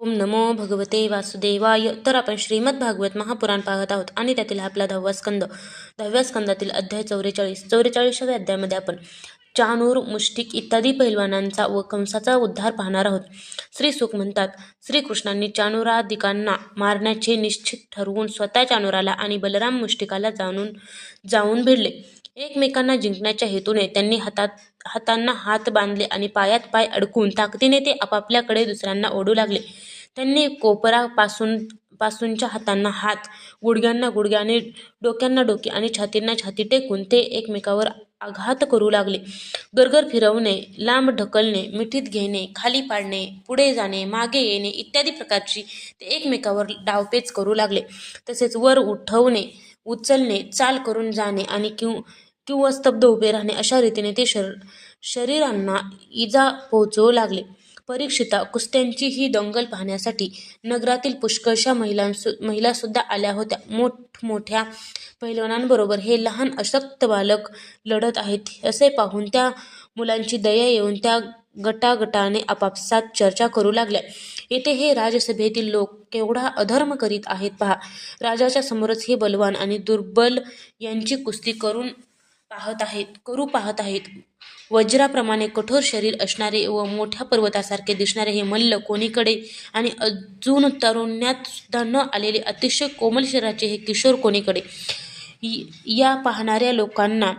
ओम नमो भगवते वासुदेवाय. तर आपण श्रीमद भागवत महापुराण पाहत आहोत आणि त्यातील आपला दहावा स्कंद. दहाव्या स्कंदातील अध्याय चौवेचाळीस. चौवेचाळीसाव्या अध्यायामध्ये आपण चानूर मुष्टिक इत्यादी पैलवानांचा व कंसाचा उद्धार पाहणार आहोत. श्री सुख म्हणतात श्रीकृष्णांनी चानुरादिकांना मारण्याचे निश्चित ठरवून स्वतः चानुराला आणि बलराम मुष्टिकाला जाणून जाऊन भिडले. एकमेकांना जिंकण्याच्या हेतूने त्यांनी हातात हातांना हात बांधले आणि पायात पाय अडकून ताकदीने ते आपापल्याकडे दुसऱ्यांना ओढू लागले. त्यांनी कोपरापासून पासूनच्या हातांना हात गुडघ्यांना गुडघ्याने डोक्यांना डोके आणि छातींना छाती टेकून ते एकमेकावर आघात करू लागले. गरगर फिरवणे लांब ढकलणे मिठीत घेणे खाली पाडणे पुढे जाणे मागे येणे इत्यादी प्रकारची ते एकमेकावर डावपेच करू लागले. तसेच वर उठवणे उचलणे चाल करून जाणे आणि किंवा किंवा स्तब्ध उभे राहणे अशा रीतीने ते शर शरीरांना इजा पोहोचवू लागले. परीक्षिता कुस्त्यांची ही दंगल पाहण्यासाठी नगरातील पुष्कळशा महिलांसु महिलासुद्धा आल्या होत्या. मोठमोठ्या पैलवानांबरोबर हे लहान अशक्त बालक लढत आहेत. असे पाहून त्या मुलांची दया येऊन त्या गटागटाने आपापसात चर्चा करू लागल्या. येथे हे राजसभेतील लोक केवढा अधर्म करीत आहेत पहा. राजाच्या समोरच हे बलवान आणि दुर्बल यांची कुस्ती करून पाहत आहेत करू पाहत आहेत. वज्राप्रमाणे कठोर शरीर असणारे व मोठ्या पर्वतासारखे दिसणारे हे मल्ल कोणीकडे आणि अजून तरुण्यात सुद्धा न आलेले अतिशय कोमल शरीराचे हे किशोर कोणीकडे? या पाहणाऱ्या लोकांना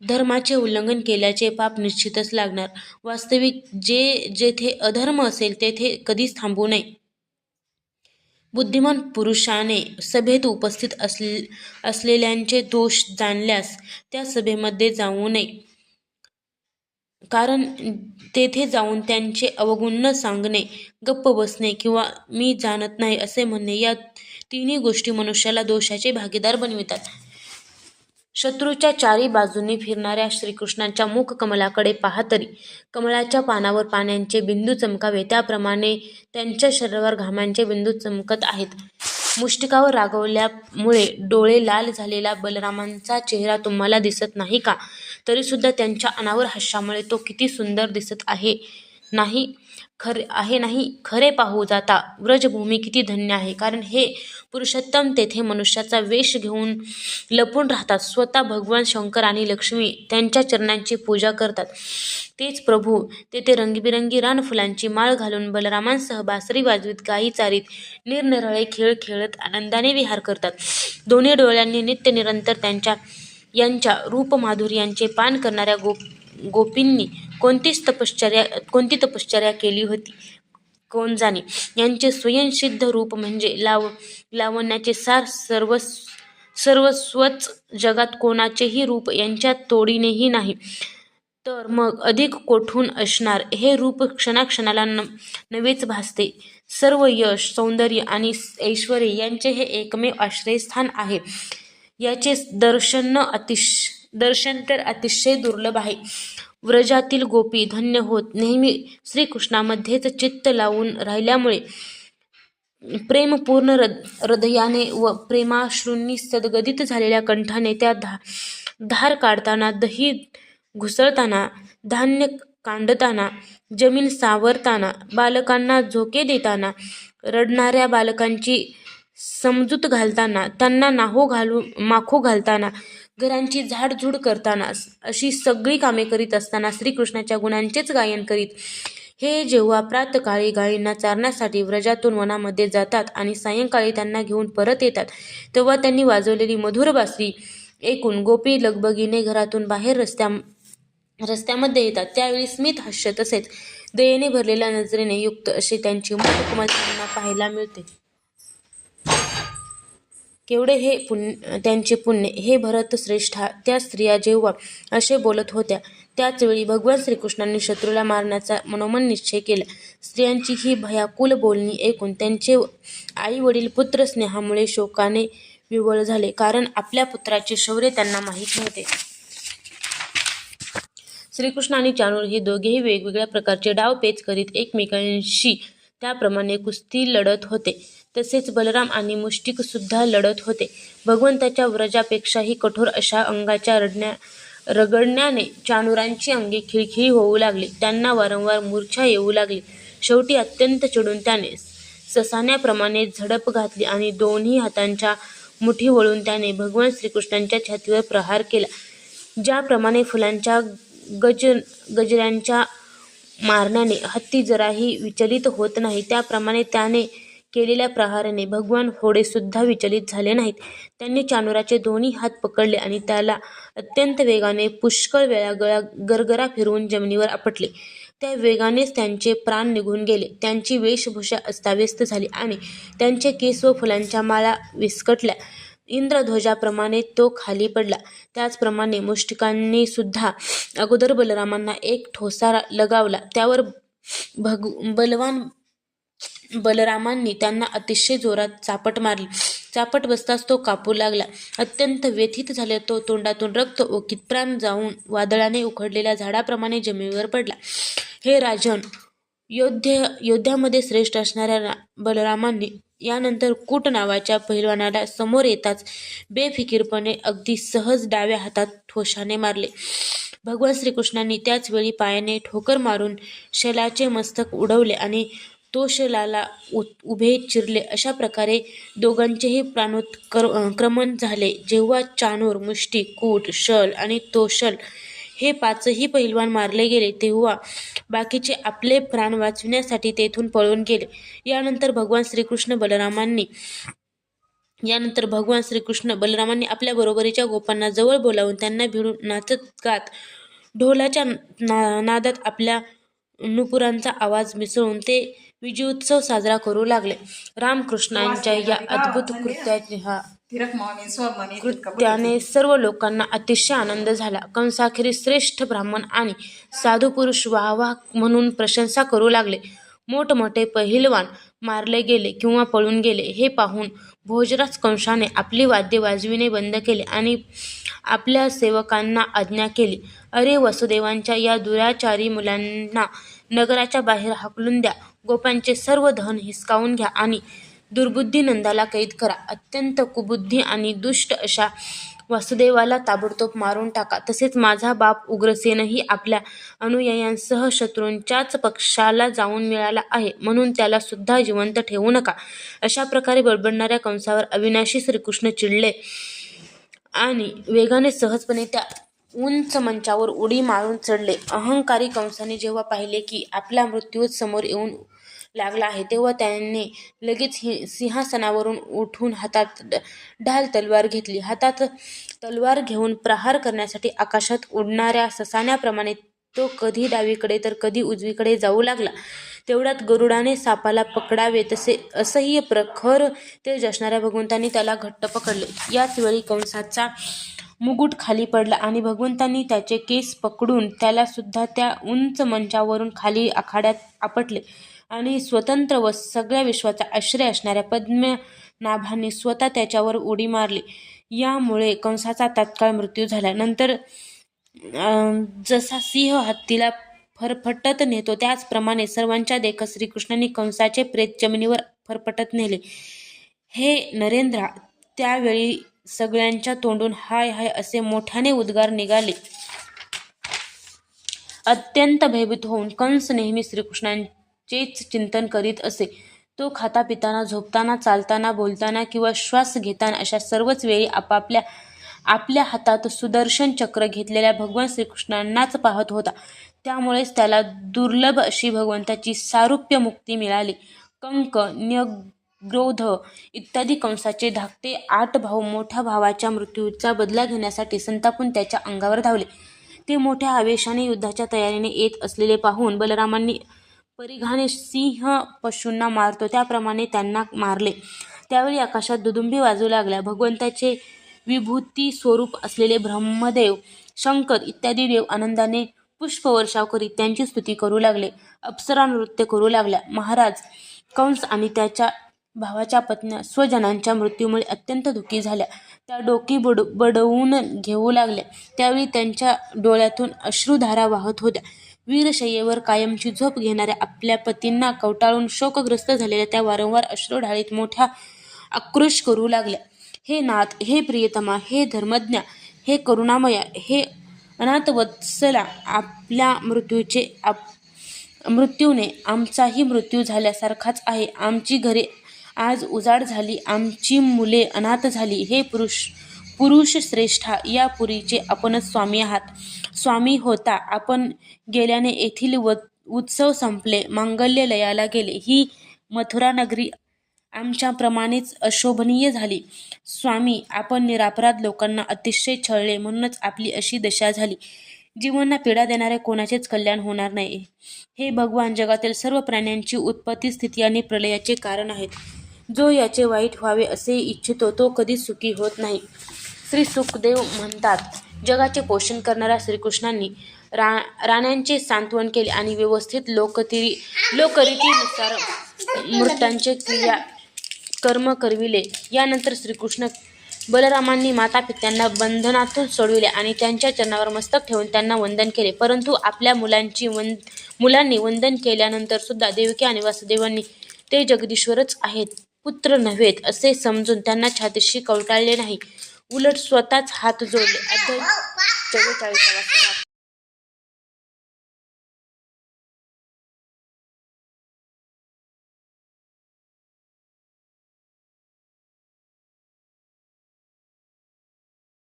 धर्माचे उल्लंघन केल्याचे पाप निश्चितच लागणार. वास्तविक जे जेथे अधर्म असेल तेथे कधीच थांबू नये. बुद्धिमान पुरुषाने सभेत उपस्थित असले असलेल्यांचे दोष जाणल्यास त्या सभेमध्ये जाऊ नये. कारण तेथे जाऊन त्यांचे अवगुण न सांगणे गप्प बसणे किंवा मी जाणत नाही असे म्हणणे या तिन्ही गोष्टी मनुष्याला दोषाचे भागीदार बनवितात. शत्रूच्या चारी बाजूंनी फिरणाऱ्या श्रीकृष्णांच्या मुख कमलाकडे पाहतरी कमळाच्या पानावर पाण्याचे बिंदू चमकावे. त्याप्रमाणे त्यांच्या शरीरावर घामांचे बिंदू चमकत आहेत. मुष्टिकावर रागवल्यामुळे डोळे लाल झालेला बलरामांचा चेहरा तुम्हाला दिसत नाही का? तरीसुद्धा त्यांच्या अनावर हास्यामुळे तो किती सुंदर दिसत आहे. नाही. खरे आहे नाही. खरे पाहू जाता व्रजभूमी किती धन्य आहे. कारण हे पुरुषोत्तम तेथे मनुष्याचा वेश घेऊन लपून राहतात. स्वतः भगवान शंकर आणि लक्ष्मी त्यांच्या चरणांची पूजा करतात. तेच प्रभू तेथे रंगीबिरंगी रानफुलांची माळ घालून बलरामांसह बासरी वाजवीत गायी चारीत निरनिराळे खेळ खेळत आनंदाने विहार करतात. दोन्ही डोळ्यांनी नित्य निरंतर त्यांच्या यांच्या रूपमाधुर्यांचे पान करणाऱ्या गोप गोपींनी कोणतीच तपश्चर्या कोणती तपश्चर्या केली होती? कोण जाणे? यांचे स्वयंसिद्ध रूप म्हणजे लाव लावण्याचे सार सर्व सर्वस्वच जगात कोणाचेही रूप यांच्या तोडीनेही नाही. तर मग अधिक कोठून असणार? हे रूप क्षणाक्षणाला न नवेच भासते. सर्व यश सौंदर्य आणि ऐश्वर यांचे हे एकमेव आश्रयस्थान आहे. याचे दर्शन अतिश दर्शन तर अतिशय दुर्लभ आहे. व्रजातील गोपी धन्य होत. नेहमी श्रीकृष्णामध्येच चित्त लावून राहिल्यामुळे प्रेमपूर्ण हृदयाने हृदयाने व प्रेमाश्रूंनी सदगदित झालेल्या कंठाने त्या धा धार काढताना दही घुसळताना धान्य कांडताना जमीन सावरताना बालकांना झोके देताना रडणाऱ्या बालकांची समजूत घालताना त्यांना नाहो घालू माखो घालताना घरांची झाडझूड करताना अशी सगळी कामे करीत असताना श्रीकृष्णाच्या गुणांचेच गायन करीत हे जेव्हा प्रातकाळी गायींना चारण्यासाठी व्रजातून वनामध्ये जातात आणि सायंकाळी त्यांना घेऊन परत येतात तेव्हा त्यांनी वाजवलेली मधुर बासरी ऐकून गोपी लगबगीने घरातून बाहेर रस्त्या रस्त्यामध्ये येतात. त्यावेळी स्मित हास्य तसेच दयेने भरलेल्या नजरेने युक्त असे त्यांची मुखकमल पाहायला मिळते. केवढे हे पुण्य त्यांचे पुण्य हे भरत श्रेष्ठा त्या स्त्रिया जेव्हा असे बोलत होत्या त्याचवेळी भगवान श्रीकृष्णांनी शत्रूला मारण्याचा मनोमन निश्चय केला. स्त्रियांची ही भयाकुल बोलणी ऐकून त्यांचे आई वडील पुत्र स्नेहामुळे शोकाने विवळ झाले कारण आपल्या पुत्राचे शौर्य त्यांना माहीत नव्हते. श्रीकृष्ण आणि चाणूर हे दोघेही वेगवेगळ्या प्रकारचे डाव पेच करीत एकमेकांशी त्याप्रमाणे कुस्ती लढत होते. तसेच बलराम आणि मुष्टिक सुद्धा लढत होते. भगवंताच्या व्रजापेक्षाही कठोर अशा अंगाच्या रडण्या रगडण्याने चानुरांची अंगे खिळखिळी होऊ लागली. त्यांना वारंवार मूर्छा येऊ लागली. शेवटी अत्यंत चिडून त्याने ससाण्याप्रमाणे झडप घातली आणि दोन्ही हातांच्या मुठी वळून त्याने भगवान श्रीकृष्णांच्या छातीवर प्रहार केला. ज्याप्रमाणे फुलांच्या गज गजऱ्यांच्या मारण्याने हत्ती जराही विचलित होत नाही, त्याप्रमाणे त्याने केलेल्या प्रहाराने भगवान होडेसुद्धा विचलित झाले नाहीत. त्यांनी चानोराचे दोन्ही हात पकडले आणि त्याला अत्यंत वेगाने पुष्कळ वेळा गळा गरगरा फिरवून जमिनीवर आपटले. त्या वेगानेच त्यांचे प्राण निघून गेले. त्यांची वेशभूषा अस्ताव्यस्त झाली आणि त्यांचे केस व फुलांच्या माळा विस्कटल्या. इंद्रध्वजाप्रमाणे तो खाली पडला. त्याचप्रमाणे मुष्टिकांनीसुद्धा अगोदर बलरामांना एक ठोसा लगावला. त्यावर भग बलवान बलरामांनी त्यांना अतिशय जोरात चापट मारली. चापट बसताच तो कापू लागला. अत्यंत व्यथित झालेला तो तोंडातून रक्त ओकीत प्राण जाऊन वादळाने उखडलेल्या झाडाप्रमाणे जमिनीवर पडला. हे राजन, योद्ध्या योद्ध्यामध्ये श्रेष्ठ असणाऱ्या बलरामांनी यानंतर कूट नावाच्या पहिलवानाला समोर येताच बेफिकीरपणे अगदी सहज डाव्या हातात ठोशाने मारले. भगवान श्रीकृष्णांनी त्याच वेळी पायाने ठोकर मारून शलाचे मस्तक उडवले आणि तोषलाला उ उभे चिरले. अशा प्रकारे दोघांचेही प्राणोत्क्रमण झाले. जेव्हा चाणूर, मुष्टी कूट, शल आणि तोषल हे पाचही पहिलवान मारले गेले, तेव्हा बाकीचे आपले प्राण वाचविण्यासाठी तेथून पळून गेले. यानंतर भगवान श्रीकृष्ण बलरामांनी यानंतर भगवान श्रीकृष्ण बलरामांनी आपल्या बरोबरीच्या गोपांना जवळ बोलावून त्यांना भिडून नाचत गात ढोलाच्या ना नादात आपल्या नुपुरांचा आवाज मिसळून ते विजयोत्सव साजरा करू लागले. रामकृष्णांच्या या अद्भुत कृत्याने सर्व लोकांना अतिशय आनंद झाला. कंसाखेरीस श्रेष्ठ ब्राह्मण आणि साधू पुरुष वाह-वाह म्हणून प्रशंसा करू लागले. मोठमोठे पहिलवान मारले गेले किंवा पळून गेले हे पाहून भोजराज कंसाने आपली वाद्ये वाजविणे बंद केले आणि आपल्या सेवकांना आज्ञा केली, अरे वसुदेवांच्या या दुराचारी मुलांना नगराच्या बाहेर हाकलून द्या. गोपांचे सर्व धन हिसकावून घ्या आणि दुर्बुद्धी नंदाला कैद करा. अत्यंत कुबुद्धी आणि दुष्ट अशा वासुदेवाला ताबडतोब मारून टाका. तसेच माझा बाप उग्रसेनही आपल्या अनुयायांसह शत्रूंच्याच पक्षाला जाऊन मिळाला आहे, म्हणून त्याला सुद्धा जिवंत ठेवू नका. अशा प्रकारे बडबडणाऱ्या कंसावर अविनाशी श्रीकृष्ण चिडले आणि वेगाने सहजपणे त्या उंच मंचावर उडी मारून चढले. अहंकारी कंसाने जेव्हा पाहिले की आपला मृत्यूच समोर येऊन लागला आहे, तेव्हा त्याने लगेच सिंहासनावरून उठून हातात ढाल तलवार घेतली. हातात तलवार घेऊन प्रहार करण्यासाठी आकाशात उडणाऱ्या ससाण्याप्रमाणे तो कधी डावीकडे तर कधी उजवीकडे जाऊ लागला. तेवढ्यात गरुडाने सापाला पकडावे तसे असह्य प्रखर तेज असणाऱ्या भगवंतांनी त्याला घट्ट पकडले. याच वेळी कंसाचा मुकुट खाली पडला आणि भगवंतांनी त्याचे केस पकडून त्यालासुद्धा त्या उंच मंचावरून खाली आखाड्यात आपटले आणि स्वतंत्र व सगळ्या विश्वाचा आश्रय असणाऱ्या पद्मनाभांनी स्वतः त्याच्यावर उडी मारली. यामुळे कंसाचा तात्काळ मृत्यू झाला. नंतर जसा सिंह हत्तीला फरफटत नेतो, त्याचप्रमाणे सर्वांच्या देखत श्रीकृष्णांनी कंसाचे प्रेत जमिनीवर फरफटत नेले. हे नरेंद्रा, त्यावेळी सगळ्यांच्या तोंडून हाय हाय असे मोठ्याने उद्गार निघाले. अत्यंत भयभीत होऊन कंस नेहमी श्रीकृष्णांचेच चिंतन करीत असे. तो खाता पिताना, झोपताना, चालताना, बोलताना किंवा श्वास घेताना अशा सर्वच वेळी आपापल्या आपल्या हातात सुदर्शन चक्र घेतलेल्या भगवान श्रीकृष्णांनाच पाहत होता. त्यामुळेच त्याला दुर्लभ अशी भगवंताची सारूप्य मुक्ती मिळाली. कंक, क्रोध इत्यादी कंसाचे धाकटे आठ भाऊ मोठ्या भावाच्या मृत्यूचा बदला घेण्यासाठी संतापून त्याच्या अंगावर धावले. ते मोठ्या आवेशाने युद्धाच्या तयारीने येत असलेले पाहून बलरामांनी परिघाने सिंह पशूंना मारतो त्याप्रमाणे त्यांना मारले. त्यावेळी आकाशात दुदुंबी वाजू लागल्या. भगवंताचे विभूती स्वरूप असलेले ब्रह्मदेव, शंकर इत्यादी देव आनंदाने पुष्पवर्षाव करीत त्यांची स्तुती करू लागले. अप्सरा नृत्य करू लागल्या. महाराज कंस आणि त्याच्या भावाच्या पत्न्या स्वजनांच्या मृत्यूमुळे अत्यंत दुःखी झाल्या. त्या डोकी बडवून घेऊ लागल्या. त्यावेळी त्यांच्या डोळ्यातून अश्रुधारा वाहत होत्या. वीरशय्येवर कायमची झोप घेणाऱ्या आपल्या पतींना कवटाळून शोकग्रस्त झालेल्या त्या वारंवार अश्रुढाळीत मोठ्या आक्रोश करू लागल्या. हे नाथ, हे प्रियतमा, हे धर्मज्ञा, हे करुणामया, हे अनाथवत्सला, आपल्या मृत्यूचे आप मृत्यूने आमचाही मृत्यू झाल्यासारखाच आहे आमची घरे आज उजाड झाली आमची मुले अनाथ झाली हे पुरुष पुरुष श्रेष्ठा या पुरीचे आपणच स्वामी आहात. स्वामी होता. आपण गेल्याने येथील व उत्सव संपले. मांगल्य लयाला गेले. ही मथुरा नगरी आमच्याप्रमाणेच अशोभनीय झाली. स्वामी आपण निरापराध लोकांना अतिशय छळले म्हणूनच आपली अशी दशा झाली. जीवांना पीडा देणारे कोणाचेच कल्याण होणार नाही. हे भगवान जगातील सर्व प्राण्यांची उत्पत्ती स्थिती आणि प्रलयाचे कारण आहेत. जो याचे वाईट व्हावे असे इच्छितो तो कधीच सुखी होत नाही. श्री सुखदेव म्हणतात जगाचे पोषण करणाऱ्या श्रीकृष्णांनी रा राण्यांचे सांत्वन केले आणि व्यवस्थित लोकतिरी लोकरीतीनुसार मृतांचे क्रिया कर्म करविले. यानंतर श्रीकृष्ण बलरामांनी माता पित्यांना बंधनातून सोडविले आणि त्यांच्या चरणावर मस्तक ठेवून त्यांना वंदन केले. परंतु आपल्या मुलांची वन मुलांनी वंदन केल्यानंतर सुद्धा देवकी आणि वासुदेवांनी ते जगदीश्वरच आहेत. पुत्र नव्हेत असे समजून त्यांना छातीशी कवटाळले नाही. उलट स्वतःच हात जोडले. अध्याय चव्वेचाळीसावा